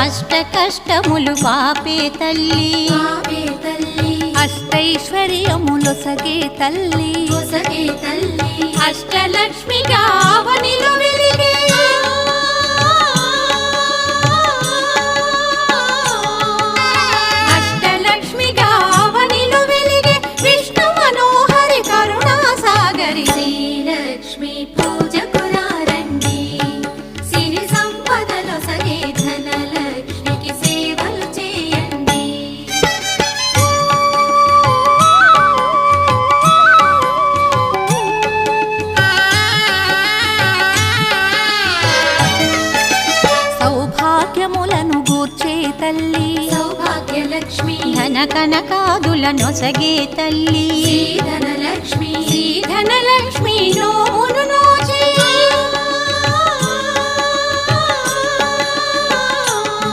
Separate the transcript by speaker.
Speaker 1: అష్ట కష్టములు పాపే తల్లి.
Speaker 2: పాపే తల్లి.
Speaker 1: అష్టైశ్వర్యములొసగే తల్లి. అష్టలక్ష్మిగా అవనిలో వెలిగే. గూర్చే తల్లి.
Speaker 2: సౌభాగ్యలక్ష్మి.
Speaker 1: ధన కనకాదుల నొసగే తల్లి.